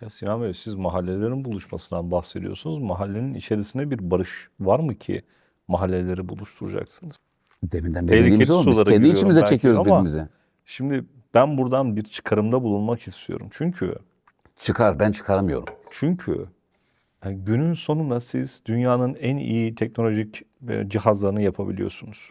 Ya Sinan Bey siz mahallelerin buluşmasından bahsediyorsunuz. Mahallenin içerisinde bir barış var mı ki mahalleleri buluşturacaksınız? Deminden beri dediğimiz o. Biz kendi içimize çekiyoruz birbirimize. Şimdi ben buradan bir çıkarımda bulunmak istiyorum. Çünkü Çıkar ben çıkaramıyorum. çünkü yani günün sonunda siz dünyanın en iyi teknolojik e, cihazlarını yapabiliyorsunuz.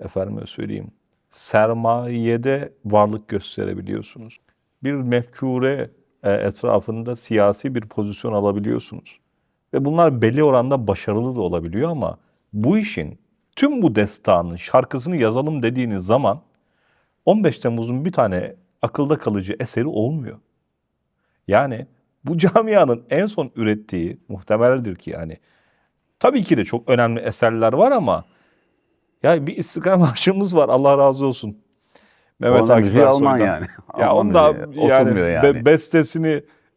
Efendime söyleyeyim. Sermayede varlık gösterebiliyorsunuz. Bir mefkure e, etrafında siyasi bir pozisyon alabiliyorsunuz. Ve bunlar belli oranda başarılı da olabiliyor ama bu işin tüm bu destanın şarkısını yazalım dediğiniz zaman 15 Temmuz'un bir tane akılda kalıcı eseri olmuyor. Yani bu camianın en son ürettiği muhtemeldir ki yani. Tabii ki de çok önemli eserler var ama ya bir İstiklal Marşımız var Allah razı olsun. Mehmet müziği Alman yani. Ya Alman onda müziği. yani, Oturmuyor be- yani. bestesini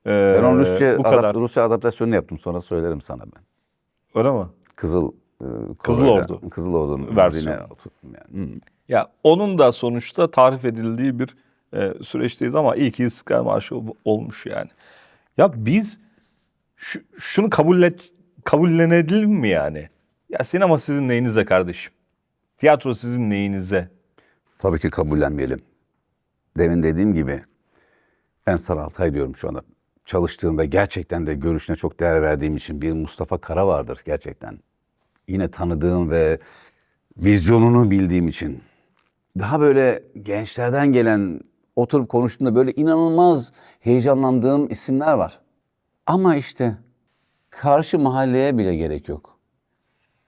e, Ben onun Rusça, bu adap- kadar. Rusça adaptasyonunu yaptım sonra söylerim sana ben. Öyle mi? Kızıl e, Kızıl Ordu. Kızıl Ordu'nun Versiyonu. yani. Hı. Ya onun da sonuçta tarif edildiği bir e, süreçteyiz ama iyi ki İstiklal Marşı ol- olmuş yani. Ya biz şu, şunu kabul kabullenelim mi yani? Ya sinema sizin neyinize kardeşim? Tiyatro sizin neyinize? Tabii ki kabullenmeyelim. Demin dediğim gibi ben Sarı Altay diyorum şu anda. Çalıştığım ve gerçekten de görüşüne çok değer verdiğim için bir Mustafa Kara vardır gerçekten. Yine tanıdığım ve vizyonunu bildiğim için. Daha böyle gençlerden gelen oturup konuştuğumda böyle inanılmaz heyecanlandığım isimler var. Ama işte karşı mahalleye bile gerek yok.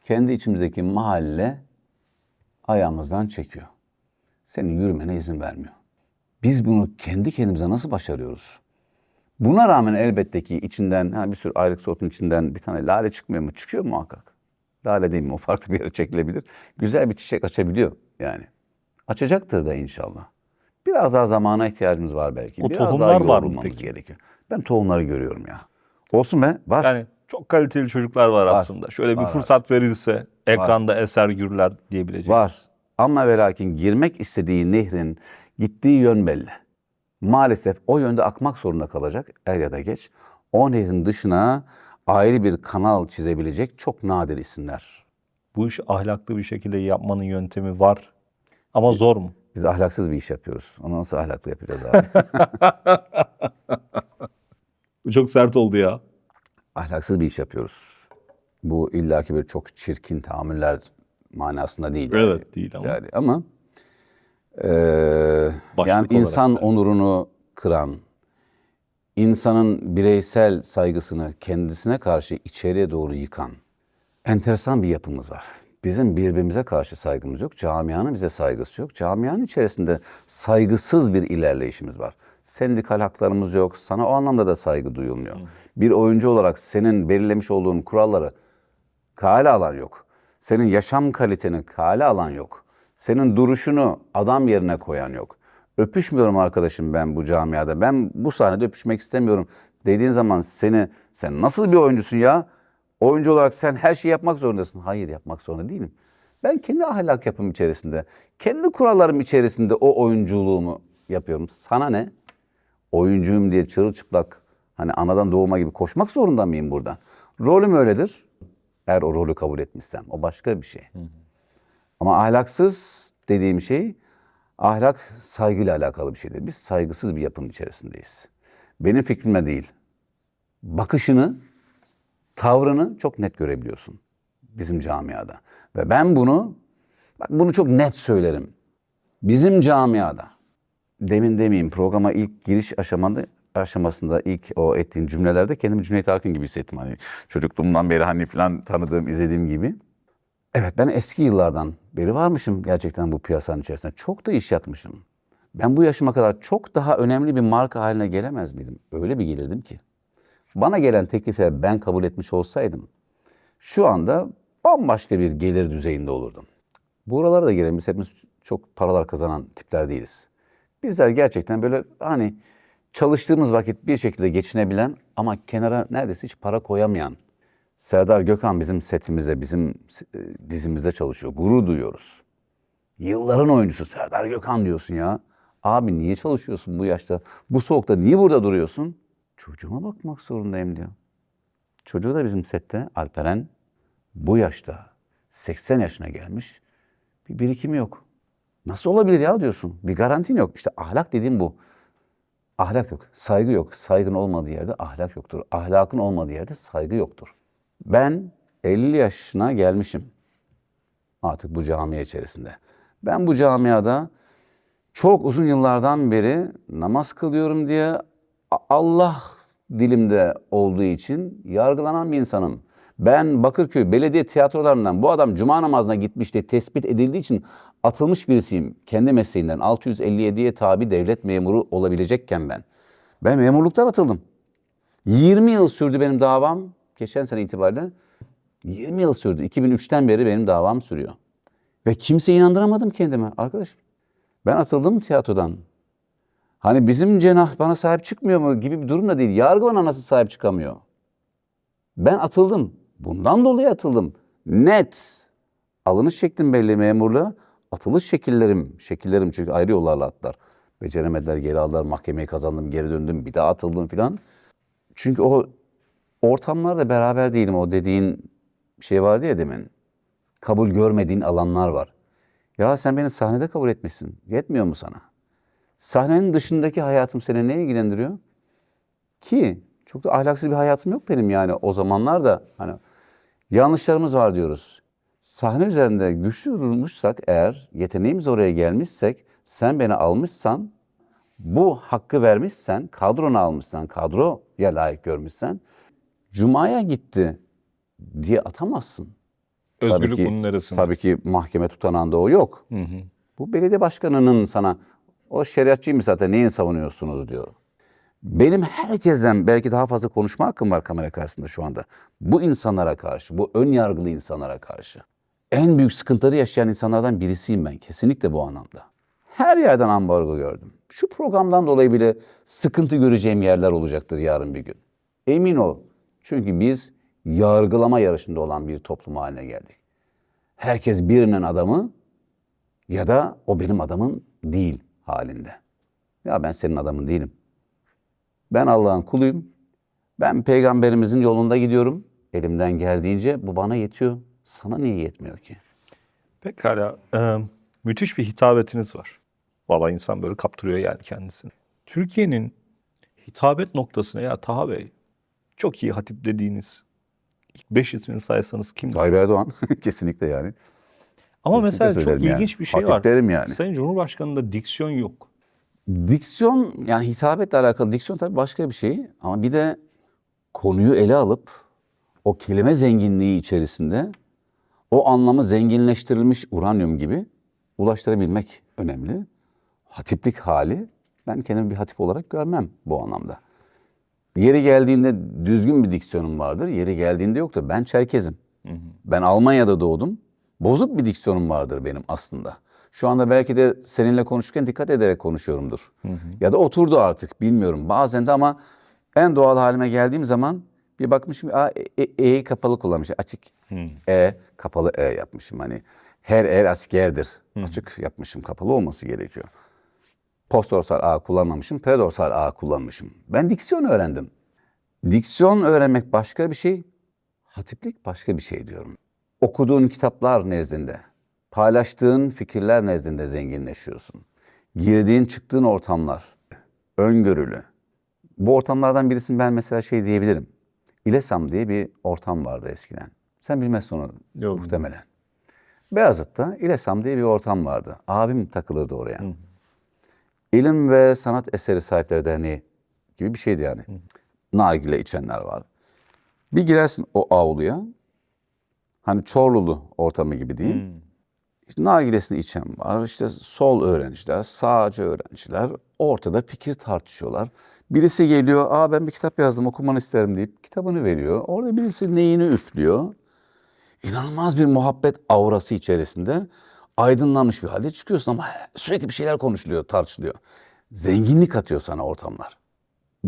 Kendi içimizdeki mahalle ayağımızdan çekiyor. Senin yürümene izin vermiyor. Biz bunu kendi kendimize nasıl başarıyoruz? Buna rağmen elbette ki içinden ha bir sürü ayrık sotun içinden bir tane lale çıkmıyor mu? Çıkıyor muhakkak. Lale değil mi? O farklı bir yere çekilebilir. Güzel bir çiçek açabiliyor yani. Açacaktır da inşallah. Biraz daha zamana ihtiyacımız var belki. O Biraz daha tohumlar var mı peki? gerekiyor. Ben tohumları görüyorum ya. Olsun be. Var. Yani çok kaliteli çocuklar var, aslında. Şöyle bir Var, var. fırsat verilse ekranda eser gürler diyebileceğim. Var. Ama ve lakin girmek istediği nehrin gittiği yön belli. Maalesef o yönde akmak zorunda kalacak er ya da geç. O nehrin dışına ayrı bir kanal çizebilecek çok nadir isimler. Bu iş ahlaklı bir şekilde yapmanın yöntemi var. Ama zor mu? Biz ahlaksız bir iş yapıyoruz. Onu nasıl ahlaklı yapacağız abi? Bu çok sert oldu ya. ahlaksız bir iş yapıyoruz. Bu illaki böyle çok çirkin tahammüller manasında değil. Evet değil ama. Yani ama Başlık yani insan sen. onurunu kıran, insanın bireysel saygısını kendisine karşı içeriye doğru yıkan enteresan bir yapımız var. Bizim birbirimize karşı saygımız yok. Camianın bize saygısı yok. Camianın içerisinde saygısız bir ilerleyişimiz var. Sendikal haklarımız yok. Sana o anlamda da saygı duyulmuyor. Bir oyuncu olarak senin belirlemiş olduğun kuralları kale alan yok. Senin yaşam kaliteni kale alan yok. Senin duruşunu adam yerine koyan yok. Öpüşmüyorum arkadaşım ben bu camiada. Ben bu sahnede öpüşmek istemiyorum dediğin zaman seni sen nasıl bir oyuncusun ya? Oyuncu olarak sen her şeyi yapmak zorundasın. Hayır yapmak zorunda değilim. Ben kendi ahlak yapım içerisinde, kendi kurallarım içerisinde o oyunculuğumu yapıyorum. Sana ne? oyuncuyum diye çırılçıplak hani anadan doğuma gibi koşmak zorunda mıyım burada? Rolüm öyledir. Eğer o rolü kabul etmişsem. O başka bir şey. Ama ahlaksız dediğim şey ahlak saygıyla alakalı bir şeydir. Biz saygısız bir yapının içerisindeyiz. Benim fikrime değil. Bakışını, tavrını çok net görebiliyorsun bizim camiada. Ve ben bunu bak bunu çok net söylerim. Bizim camiada demin demeyeyim programa ilk giriş aşamada aşamasında ilk o ettiğin cümlelerde kendimi Cüneyt Arkın gibi hissettim. Hani çocukluğumdan beri hani falan tanıdığım, izlediğim gibi. Evet ben eski yıllardan beri varmışım gerçekten bu piyasanın içerisinde. Çok da iş yapmışım. Ben bu yaşıma kadar çok daha önemli bir marka haline gelemez miydim? Öyle bir gelirdim ki. Bana gelen teklifleri ben kabul etmiş olsaydım şu anda bambaşka bir gelir düzeyinde olurdum. Buralara da girelim. Biz hepimiz çok paralar kazanan tipler değiliz. Bizler gerçekten böyle hani çalıştığımız vakit bir şekilde geçinebilen ama kenara neredeyse hiç para koyamayan Serdar Gökhan bizim setimizde, bizim e, dizimizde çalışıyor. Gurur duyuyoruz. Yılların oyuncusu Serdar Gökhan diyorsun ya. Abi niye çalışıyorsun bu yaşta? Bu soğukta niye burada duruyorsun? Çocuğuma bakmak zorundayım diyor. Çocuğu da bizim sette Alperen bu yaşta 80 yaşına gelmiş. Bir birikimi yok. Nasıl olabilir ya diyorsun. Bir garantin yok. İşte ahlak dediğim bu. Ahlak yok, saygı yok. Saygın olmadığı yerde ahlak yoktur. Ahlakın olmadığı yerde saygı yoktur. Ben 50 yaşına gelmişim artık bu camia içerisinde. Ben bu camiada çok uzun yıllardan beri namaz kılıyorum diye Allah dilimde olduğu için yargılanan bir insanım. Ben Bakırköy belediye tiyatrolarından bu adam cuma namazına gitmiş diye tespit edildiği için atılmış birisiyim. Kendi mesleğinden 657'ye tabi devlet memuru olabilecekken ben. Ben memurluktan atıldım. 20 yıl sürdü benim davam. Geçen sene itibariyle 20 yıl sürdü. 2003'ten beri benim davam sürüyor. Ve kimse inandıramadım kendime. Arkadaşım ben atıldım tiyatrodan. Hani bizim cenah bana sahip çıkmıyor mu gibi bir durum da değil. Yargı bana nasıl sahip çıkamıyor? Ben atıldım. Bundan dolayı atıldım. Net. Alınış şeklim belli memurluğa. Atılış şekillerim, şekillerim çünkü ayrı yollarla atlar. Beceremediler, geri aldılar, mahkemeyi kazandım, geri döndüm, bir daha atıldım filan. Çünkü o ortamlarda beraber değilim. O dediğin şey vardı ya demin. Kabul görmediğin alanlar var. Ya sen beni sahnede kabul etmişsin. Yetmiyor mu sana? Sahnenin dışındaki hayatım seni ne ilgilendiriyor? Ki çok da ahlaksız bir hayatım yok benim yani o zamanlar da hani yanlışlarımız var diyoruz. Sahne üzerinde güçlü durmuşsak eğer, yeteneğimiz oraya gelmişsek, sen beni almışsan, bu hakkı vermişsen, kadronu almışsan, kadroya layık görmüşsen, Cuma'ya gitti diye atamazsın. Özgürlük ki- bunun neresinde? Tabii ki mahkeme tutanağında o yok. Hı hı. Bu belediye başkanının sana o şeriatçıyım zaten neyin savunuyorsunuz diyor. Benim herkesten belki daha fazla konuşma hakkım var kamera karşısında şu anda. Bu insanlara karşı, bu ön yargılı insanlara karşı. En büyük sıkıntıları yaşayan insanlardan birisiyim ben kesinlikle bu anlamda. Her yerden ambargo gördüm. Şu programdan dolayı bile sıkıntı göreceğim yerler olacaktır yarın bir gün. Emin ol. Çünkü biz yargılama yarışında olan bir toplum haline geldik. Herkes birinin adamı ya da o benim adamın değil halinde. Ya ben senin adamın değilim. Ben Allah'ın kuluyum. Ben peygamberimizin yolunda gidiyorum. Elimden geldiğince bu bana yetiyor. Sana niye yetmiyor ki? Pekala. e, müthiş bir hitabetiniz var. Vallahi insan böyle kaptırıyor yani kendisini. Türkiye'nin hitabet noktasına ya Taha Bey çok iyi hatip dediğiniz ilk beş ismini saysanız kimdir? Tayyip Erdoğan kesinlikle yani. Ama kesinlikle mesela çok yani. ilginç bir şey Hatip var. derim yani. Sayın Cumhurbaşkanı'nda diksiyon yok. Diksiyon yani hitabetle alakalı diksiyon tabii başka bir şey ama bir de konuyu ele alıp o kelime zenginliği içerisinde o anlamı zenginleştirilmiş uranyum gibi ulaştırabilmek önemli. Hatiplik hali ben kendimi bir hatip olarak görmem bu anlamda. Yeri geldiğinde düzgün bir diksiyonum vardır, yeri geldiğinde yoktur. Ben Çerkezim. Ben Almanya'da doğdum. Bozuk bir diksiyonum vardır benim aslında. Şu anda belki de seninle konuşurken dikkat ederek konuşuyorumdur. Ya da oturdu artık bilmiyorum. Bazen de ama en doğal halime geldiğim zaman bir bakmışım Aa, e, e- E'yi kapalı kullanmışım. Açık E kapalı E yapmışım. Hani her er askerdir. Açık yapmışım. Kapalı olması gerekiyor. Postdorsal A kullanmamışım. Predorsal A kullanmışım. Ben diksiyon öğrendim. Diksiyon öğrenmek başka bir şey. Hatiplik başka bir şey diyorum. Okuduğun kitaplar nezdinde, paylaştığın fikirler nezdinde zenginleşiyorsun. Girdiğin çıktığın ortamlar, öngörülü. Bu ortamlardan birisini ben mesela şey diyebilirim. İlesam diye bir ortam vardı eskiden. Sen bilmezsin onu Yok. muhtemelen. Beyazıt'ta İlesam diye bir ortam vardı. Abim takılırdı oraya. İlim ve Sanat Eseri Sahipleri Derneği gibi bir şeydi yani. Nargile içenler var. Bir girersin o avluya. Hani Çorlulu ortamı gibi diyeyim. İşte nargilesini içen var. İşte sol öğrenciler, sağcı öğrenciler ortada fikir tartışıyorlar. Birisi geliyor, aa ben bir kitap yazdım okumanı isterim deyip kitabını veriyor. Orada birisi neyini üflüyor. İnanılmaz bir muhabbet aurası içerisinde aydınlanmış bir halde çıkıyorsun ama sürekli bir şeyler konuşuluyor, tartışılıyor. Zenginlik atıyor sana ortamlar.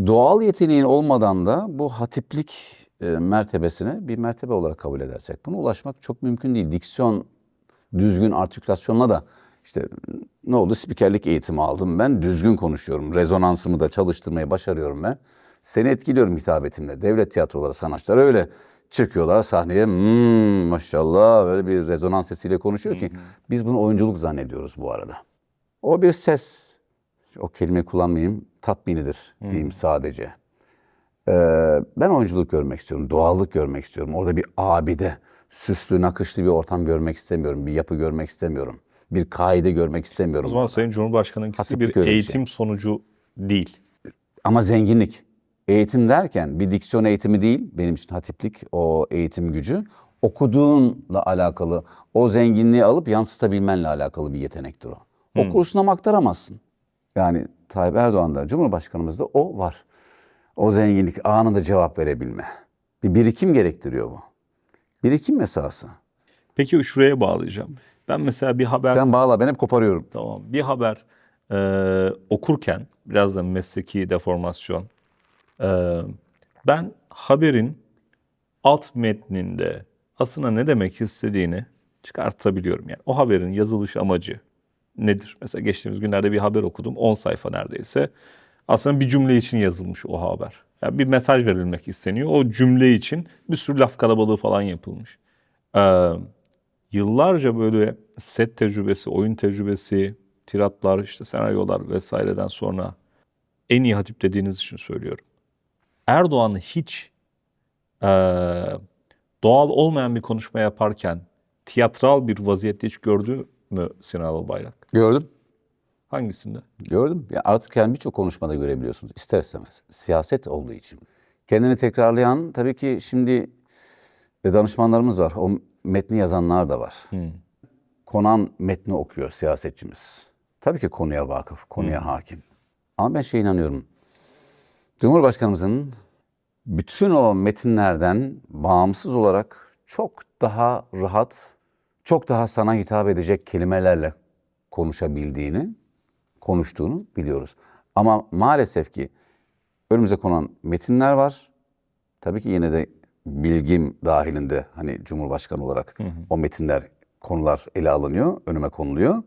Doğal yeteneğin olmadan da bu hatiplik e, mertebesine bir mertebe olarak kabul edersek buna ulaşmak çok mümkün değil. Diksiyon, düzgün artikülasyonla da işte ne oldu spikerlik eğitimi aldım ben düzgün konuşuyorum. Rezonansımı da çalıştırmayı başarıyorum ben. Seni etkiliyorum hitabetimle. Devlet tiyatroları, sanatçıları öyle çıkıyorlar sahneye. Hmm, maşallah böyle bir rezonans sesiyle konuşuyor ki. Biz bunu oyunculuk zannediyoruz bu arada. O bir ses. O kelimeyi kullanmayayım. Tatminidir diyeyim sadece. Ee, ben oyunculuk görmek istiyorum. Doğallık görmek istiyorum. Orada bir abide, süslü, nakışlı bir ortam görmek istemiyorum. Bir yapı görmek istemiyorum. Bir kaide görmek istemiyorum. O zaman Sayın Cumhurbaşkanı'nkisi Hatiplik bir eğitim sonucu değil. Ama zenginlik. Eğitim derken bir diksiyon eğitimi değil, benim için hatiplik o eğitim gücü. Okuduğunla alakalı, o zenginliği alıp yansıtabilmenle alakalı bir yetenektir o. Okursun ama aktaramazsın. Yani Tayyip Erdoğan'da, Cumhurbaşkanımızda o var. O zenginlik anında cevap verebilme. Bir birikim gerektiriyor bu. Birikim esası. Peki şuraya bağlayacağım. Ben mesela bir haber Sen bağla ben hep koparıyorum. Tamam. Bir haber e, okurken biraz da mesleki deformasyon. e, ben haberin alt metninde aslında ne demek istediğini çıkartabiliyorum. Yani o haberin yazılış amacı nedir? Mesela geçtiğimiz günlerde bir haber okudum. 10 sayfa neredeyse. Aslında bir cümle için yazılmış o haber. Yani bir mesaj verilmek isteniyor. O cümle için bir sürü laf kalabalığı falan yapılmış. Ee, yıllarca böyle set tecrübesi, oyun tecrübesi, tiratlar, işte senaryolar vesaireden sonra en iyi hatip dediğiniz için söylüyorum. Erdoğan hiç eee, doğal olmayan bir konuşma yaparken tiyatral bir vaziyette hiç gördü mü Sinan Albayrak? Gördüm. Hangisinde? Gördüm. Ya artık yani birçok konuşmada görebiliyorsunuz ister istemez. Siyaset olduğu için. Kendini tekrarlayan tabii ki şimdi e, danışmanlarımız var. O metni yazanlar da var. Konan metni okuyor siyasetçimiz. Tabii ki konuya vakıf, konuya hakim. Ama ben şey inanıyorum. Cumhurbaşkanımızın bütün o metinlerden bağımsız olarak çok daha rahat, çok daha sana hitap edecek kelimelerle konuşabildiğini, konuştuğunu biliyoruz. Ama maalesef ki önümüze konan metinler var. Tabii ki yine de bilgim dahilinde hani Cumhurbaşkanı olarak o metinler, konular ele alınıyor, önüme konuluyor.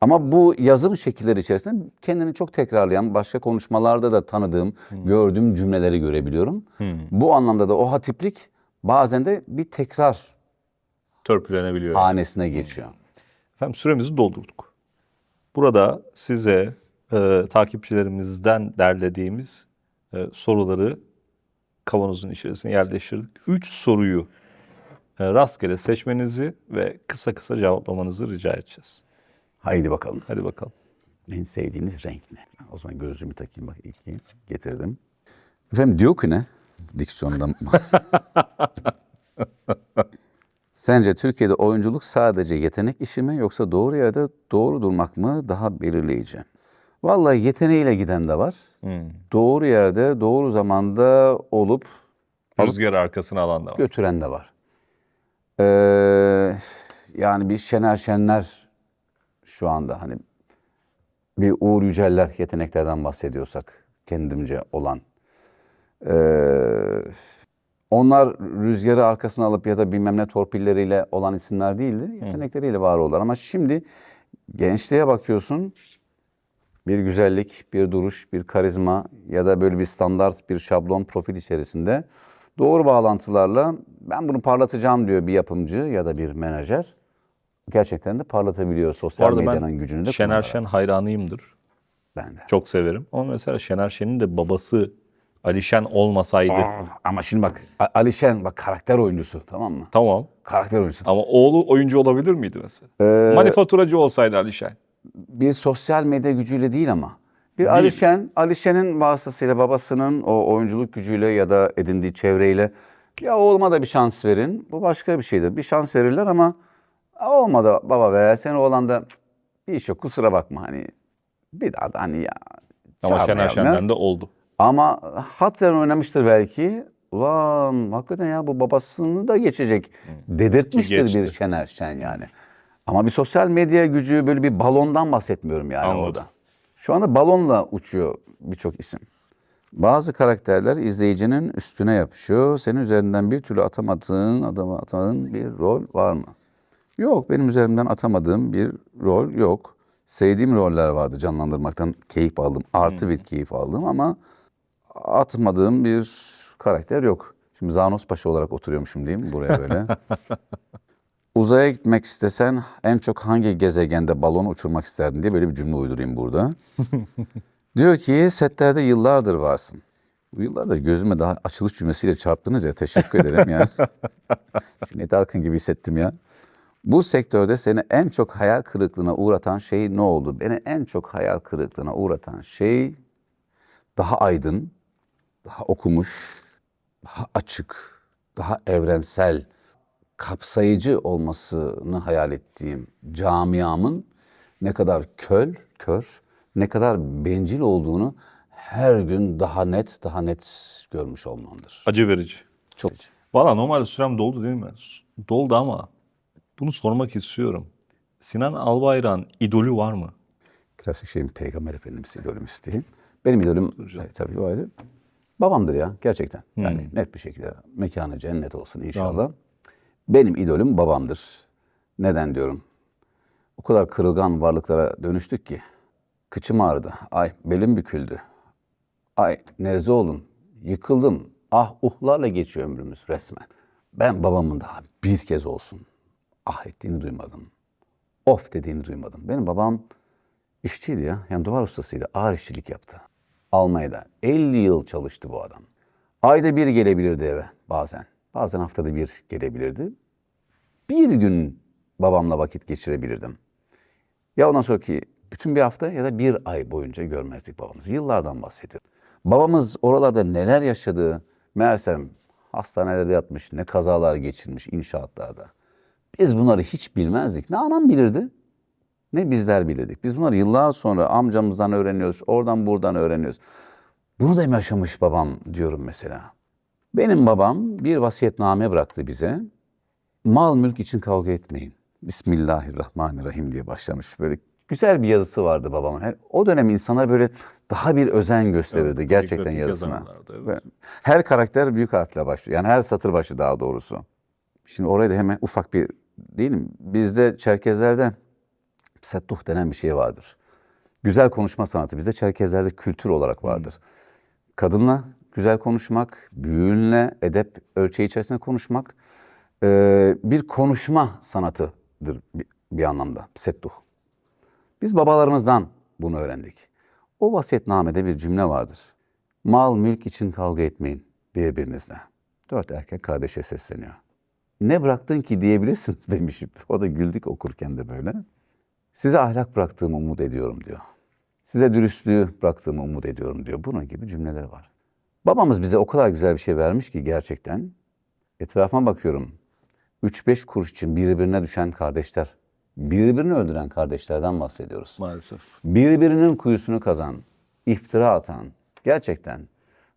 Ama bu yazım şekilleri içerisinde kendini çok tekrarlayan, başka konuşmalarda da tanıdığım, gördüğüm cümleleri görebiliyorum. Bu anlamda da o hatiplik bazen de bir tekrar Törpülenebiliyor. hanesine geçiyor. Efendim süremizi doldurduk. Burada size e, takipçilerimizden derlediğimiz e, soruları kavanozun içerisine yerleştirdik. Üç soruyu e, rastgele seçmenizi ve kısa kısa cevaplamanızı rica edeceğiz. Haydi bakalım. Hadi bakalım. En sevdiğiniz renk ne? O zaman gözlüğümü takayım bak ilk getirdim. Efendim diyor ki ne? Diksiyondan. Sence Türkiye'de oyunculuk sadece yetenek işi mi yoksa doğru yerde doğru durmak mı daha belirleyici? Vallahi yeteneğiyle giden de var. Doğru yerde doğru zamanda olup Rüzgar arkasına alan da var. götüren de var. Ee, yani bir Şener Şenler şu anda hani bir Uğur Yüceller yeteneklerden bahsediyorsak kendimce olan. Ee, onlar rüzgarı arkasına alıp ya da bilmem ne torpilleriyle olan isimler değildi. Yetenekleriyle var oldular ama şimdi gençliğe bakıyorsun bir güzellik, bir duruş, bir karizma ya da böyle bir standart bir şablon profil içerisinde doğru bağlantılarla ben bunu parlatacağım diyor bir yapımcı ya da bir menajer. Gerçekten de parlatabiliyor Bu sosyal arada medyanın gücünü de ben Şener kullanarak. Şen hayranıyımdır. Ben de. Çok severim. Ama mesela Şener Şen'in de babası Ali Şen olmasaydı. Ama şimdi bak Alişen bak karakter oyuncusu tamam mı? Tamam. Karakter oyuncusu. Ama oğlu oyuncu olabilir miydi mesela? Ee, Manifaturacı olsaydı Ali Şen. bir sosyal medya gücüyle değil ama. Bir Alişen, Alişen'in vasıtasıyla babasının o oyunculuk gücüyle ya da edindiği çevreyle ya oğluma da bir şans verin. Bu başka bir şeydir. Bir şans verirler ama "Aa, olmadı baba be sen oğlan da "Cık, bir iş yok kusura bakma hani bir daha da hani ya Ama Şener çağırmayalım ya." Şen'den de oldu. Ama hatren oynamıştır belki. Ulan hakikaten ya bu babasını da geçecek dedirtmiştir Geçti. bir Şener Şen yani. Ama bir sosyal medya gücü böyle bir balondan bahsetmiyorum yani Anladım. orada. Şu anda balonla uçuyor birçok isim. Bazı karakterler izleyicinin üstüne yapışıyor. Senin üzerinden bir türlü atamadığın, adamı atamadığın bir rol var mı? Yok, benim üzerimden atamadığım bir rol yok. Sevdiğim roller vardı canlandırmaktan keyif aldım. Artı bir keyif aldım ama atmadığım bir karakter yok. Şimdi Zanos Paşa olarak oturuyormuşum diyeyim buraya böyle. Uzaya gitmek istesen en çok hangi gezegende balon uçurmak isterdin diye böyle bir cümle uydurayım burada. Diyor ki setlerde yıllardır varsın. Bu yıllarda gözüme daha açılış cümlesiyle çarptınız ya teşekkür ederim yani. Şimdi Arkın gibi hissettim ya. Bu sektörde seni en çok hayal kırıklığına uğratan şey ne oldu? Beni en çok hayal kırıklığına uğratan şey daha aydın, daha okumuş, daha açık, daha evrensel, kapsayıcı olmasını hayal ettiğim camiamın ne kadar köl, kör, ne kadar bencil olduğunu her gün daha net, daha net görmüş olmamdır. Acı verici. Çok. Valla normal sürem doldu değil mi? Doldu ama bunu sormak istiyorum. Sinan Albayrak'ın idolü var mı? Klasik şeyin Peygamber Efendimiz idolümüz diyeyim. Benim idolüm evet, tabii o ayrı. Babamdır ya gerçekten. Yani net bir şekilde mekanı cennet olsun inşallah. Benim idolüm babamdır. Neden diyorum? O kadar kırılgan varlıklara dönüştük ki. Kıçım ağrıdı. Ay belim büküldü. Ay nezle oldum. Yıkıldım. Ah uhlarla geçiyor ömrümüz resmen. Ben babamın daha bir kez olsun ah ettiğini duymadım. Of dediğini duymadım. Benim babam işçiydi ya. Yani duvar ustasıydı. Ağır işçilik yaptı. Almanya'da 50 yıl çalıştı bu adam. Ayda bir gelebilirdi eve bazen. Bazen haftada bir gelebilirdi. Bir gün babamla vakit geçirebilirdim. Ya ondan sonraki bütün bir hafta ya da bir ay boyunca görmezdik babamızı. Yıllardan bahsediyorum. Babamız oralarda neler yaşadığı meğersem hastanelerde yatmış, ne kazalar geçirmiş inşaatlarda. Biz bunları hiç bilmezdik. Ne anam bilirdi ne bizler bilirdik. Biz bunları yıllar sonra amcamızdan öğreniyoruz, oradan buradan öğreniyoruz. Bunu da yaşamış babam diyorum mesela. Benim babam bir vasiyetname bıraktı bize. Mal mülk için kavga etmeyin. Bismillahirrahmanirrahim diye başlamış. Böyle güzel bir yazısı vardı babamın. Her- O dönem insanlar böyle daha bir özen gösterirdi gerçekten grafik yazısına. evet. Ve Her karakter büyük harfle başlıyor. Yani her satır başı daha doğrusu. Şimdi oraya da hemen ufak bir değil mi? Bizde Çerkezlerde settuh denen bir şey vardır. Güzel konuşma sanatı bizde Çerkezlerde kültür olarak vardır. Kadınla güzel konuşmak, büyüğünle edep ölçeği içerisinde konuşmak eee, bir konuşma sanatıdır bir, bir anlamda settuh. Biz babalarımızdan bunu öğrendik. O vasiyetnamede bir cümle vardır. Mal mülk için kavga etmeyin birbirinizle. Dört erkek kardeşe sesleniyor. Ne bıraktın ki diyebilirsiniz demişim. O da güldük okurken de böyle. Size ahlak bıraktığımı umut ediyorum diyor. Size dürüstlüğü bıraktığımı umut ediyorum diyor. Bunun gibi cümleler var. Babamız bize o kadar güzel bir şey vermiş ki gerçekten. Etrafıma bakıyorum. 3-5 kuruş için birbirine düşen kardeşler, birbirini öldüren kardeşlerden bahsediyoruz. Maalesef. Birbirinin kuyusunu kazan, iftira atan, gerçekten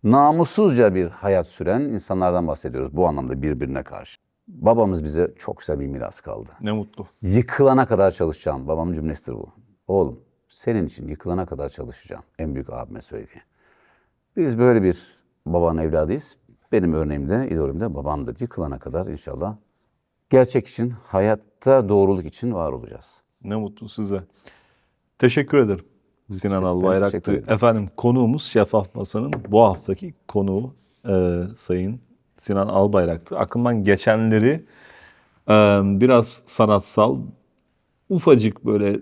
namussuzca bir hayat süren insanlardan bahsediyoruz bu anlamda birbirine karşı. Babamız bize çok güzel bir miras kaldı. Ne mutlu. Yıkılana kadar çalışacağım. Babamın cümlesidir bu. Oğlum senin için yıkılana kadar çalışacağım. En büyük abime söylediği. Biz böyle bir babanın evladıyız. Benim örneğimde, idolüm de babamdır. Yıkılana kadar inşallah gerçek için, hayatta doğruluk için var olacağız. Ne mutlu size. Teşekkür ederim. Sinan Albayrak'tı. Efendim konuğumuz Şeffaf Masa'nın bu haftaki konuğu e, Sayın Sinan Albayrak'tı. Aklımdan geçenleri biraz sanatsal, ufacık böyle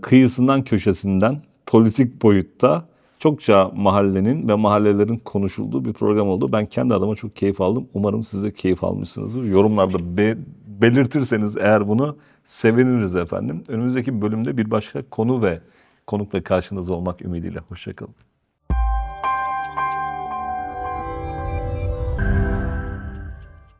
kıyısından köşesinden politik boyutta çokça mahallenin ve mahallelerin konuşulduğu bir program oldu. Ben kendi adıma çok keyif aldım. Umarım siz de keyif almışsınızdır. Yorumlarda be- belirtirseniz eğer bunu seviniriz efendim. Önümüzdeki bölümde bir başka konu ve konukla karşınızda olmak ümidiyle. Hoşçakalın.